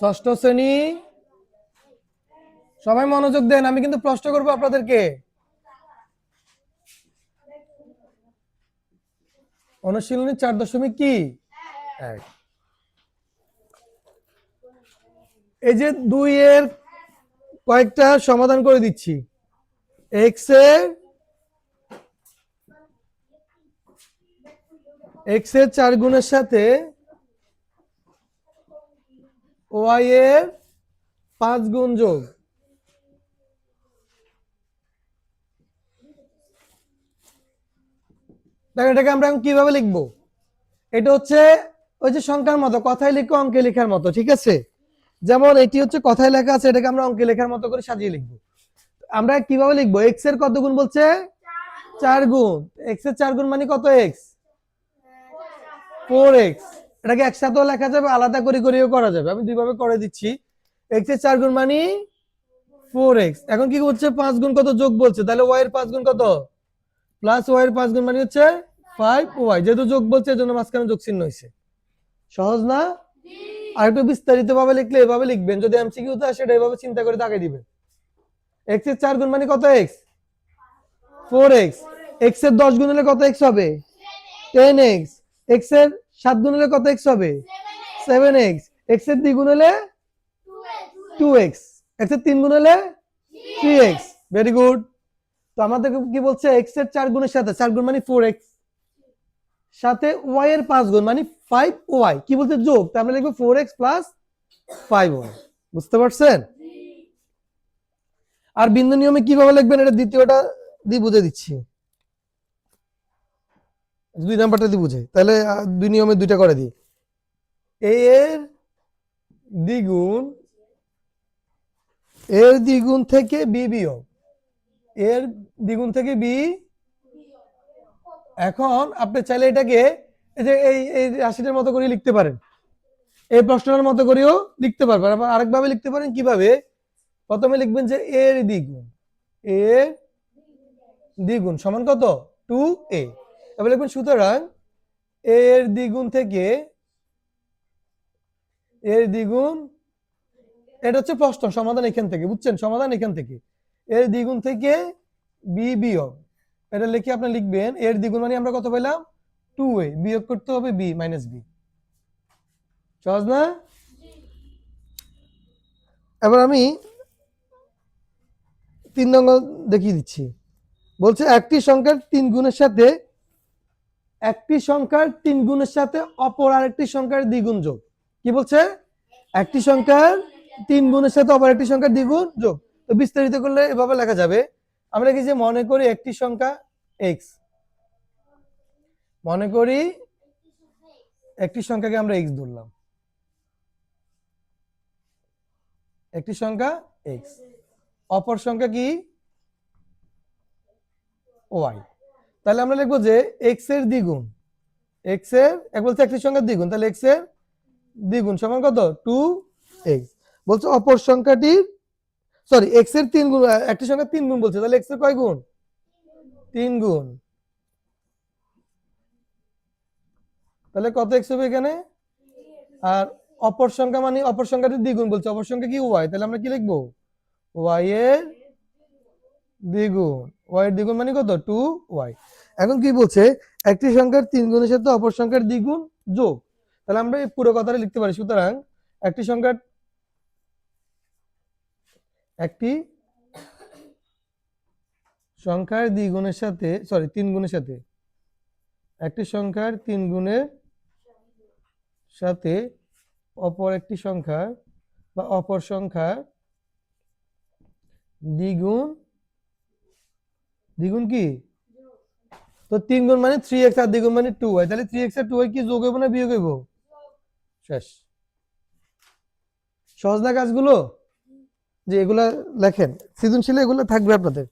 ষষ্ঠ শ্রেণি। সবাই মনোযোগ দেন, আমি কিন্তু প্রশ্ন করব আপনাদেরকে। অনুশীলনী চার দশমিক কি? এই যে দুই এর কয়েকটা সমাধান করে দিচ্ছি। এক্সের এক্সের চার গুণের সাথে ওয়াই এর পাঁচ গুণ যোগ। দেখেন এটাকে আমরা এখন কীভাবে লিখব? এটা হচ্ছে ওই যে সংখ্যার মতো কথায় লিখো অঙ্কে লেখার মতো ঠিক আছে? যেমন এটি হচ্ছে কথায় লেখা আছে এটাকে আমরা অঙ্কে লেখার মতো করে সাজিয়ে লিখব। আমরা কীভাবে লিখব? এক্সের কত গুণ বলছে? চার গুণ। এক্সের চার গুণ মানে কত এক্স ফোর এক্স এটাকে একসাথেও লেখা যাবে, আলাদা করে করেও করা যাবে। আমি দুইভাবে করে দিচ্ছি। এক্সের চার গুণ মানে ফোর এক্স এখন কি হচ্ছে? পাঁচ গুণ কত যোগ বলছে? তাহলে ওয়াই এর পাঁচ গুণ কত? প্লাস ওয়াই এর পাঁচ গুণ মানে হচ্ছে ফাইভ ওয়াই যেহেতু যোগ বলছে, এজন্য মাঝখানে যোগ চিহ্ন হয়েছে। সহজ না? আর একটু বিস্তারিত ভাবে লিখলে এভাবে লিখবেন। যদি এমসিকিউ তে আসে, এটা এভাবে চিন্তা করে দাগে দিবেন। এক্সের চার গুণ মানে কত এক্স ফোর এক্স এক্সের দশ গুণ হলে কত এক্স হবে? টেন এক্স এক্সের সাত গুণ হলে কত এক্স হবে? সেভেন এক্স এক্সের দ্বিগুণ হলে টু এক্স এক্সের তিন গুণ হলে থ্রি এক্স ভেরি গুড তো আমাদের কি বলছে? এক্সের চার গুণের সাথে, চার গুণ মানে ফোর এক্স সাথে ওয়াই এর পাঁচ গুণ মানে ফাইভ ওয়াই কি বলছে? যোগ। তার আমরা লিখব four X plus five Y বুঝতে পারছেন? আর বিন্দু নিয়মে কীভাবে লিখবেন? এটা দ্বিতীয়টা দিয়ে বুঝে দিচ্ছি। দুই নাম্বারটা দিয়ে বুঝে, তাহলে দুই নিয়মে দুইটা করে দিই। এ এর দ্বিগুণ এর দ্বিগুণ থেকে বি বিয়োগ। এর দ্বিগুণ থেকে বি এখন আপনি চাইলে এটাকে এই যে, এই এই রাশিটার মতো করে লিখতে পারেন। এই প্রশ্নটার মতো করেও লিখতে পারবেন। আবার আরেকভাবে লিখতে পারেন কীভাবে? প্রথমে লিখবেন যে এর দ্বিগুণ। এর দ্বিগুণ সমান কত? Two A. এবার লিখবেন সুতরাং এর দ্বিগুণ থেকে এর দ্বিগুণ এটা হচ্ছে প্রশ্ন, সমাধান এখান থেকে, বুঝছেন? সমাধান এখান থেকে। এর দ্বিগুণ থেকে বি বিয়োগ। এটা লিখে আপনি লিখবেন, এর দ্বিগুণ মানে আমরা কত পেলাম? Two A. বিয়োগ করতে হবে বি মাইনাস বি সহজ না? এবার আমি তিন নম্বর দেখিয়ে দিচ্ছি। বলছে একটি সংখ্যার তিন গুণের সাথে একটি সংখ্যার তিন গুণের সাথে অপর আরেকটি সংখ্যার দ্বিগুণ যোগ। কি বলছে? একটি সংখ্যার তিন গুণের সাথে অপর একটি সংখ্যার দ্বিগুণ যোগ। তো বিস্তারিত করলে এভাবে লেখা যাবে। আমরা কি যে মনে করি একটি সংখ্যা এক্স মনে করি একটি সংখ্যাকে আমরা এক্স ধরলাম। একটি সংখ্যা এক্স অপর সংখ্যা কি? ওয়াই তাহলে আমরা লিখব যে এক্সের দ্বিগুণ এক্সের, এক বলছে একটি সংখ্যার দ্বিগুণ, তাহলে এক্সের দ্বিগুণ সমান কত? টু এক্স বলছে অপর সংখ্যাটির সরি এক্সের তিন গুণ একটি সংখ্যা তিন গুণ বলছে, তাহলে এক্সের কয় গুণ? তিন গুণ। তাহলে কত এক্স হবে এখানে? আর অপর সংখ্যা মানে অপর সংখ্যাটির দ্বিগুণ বলছে, অপর সংখ্যা কি ওয়াই তাহলে আমরা কি লিখব? ওয়াই এর দ্বিগুণ। ওয়াই এর দ্বিগুণ মানে কত? টু ওয়াই এখন কি বলছে? একটি সংখ্যার তিন গুণের সাথে অপর সংখ্যার দ্বিগুণ যোগ। তাহলে আমরা এই পুরো কথাটা লিখতে পারি। সুতরাং একটি সংখ্যার একটি সংখ্যার দ্বিগুণের সাথে সরি তিন গুণের সাথে, একটি সংখ্যার তিন গুণের সাথে অপর একটি সংখ্যা বা অপর সংখ্যার দ্বিগুণ দ্বিগুণ কি? তো তিন গুণ মানে থ্রি এক্স আর দ্বিগুণ মানে টু হয় তাহলে থ্রি এক্স আর টু হয় কি যোগ হইব না বিয়োগ হইব? শেষ। সহজ না কাজগুলো? যে এগুলা লেখেন। সৃজনশীল এগুলো থাকবে আপনাদের।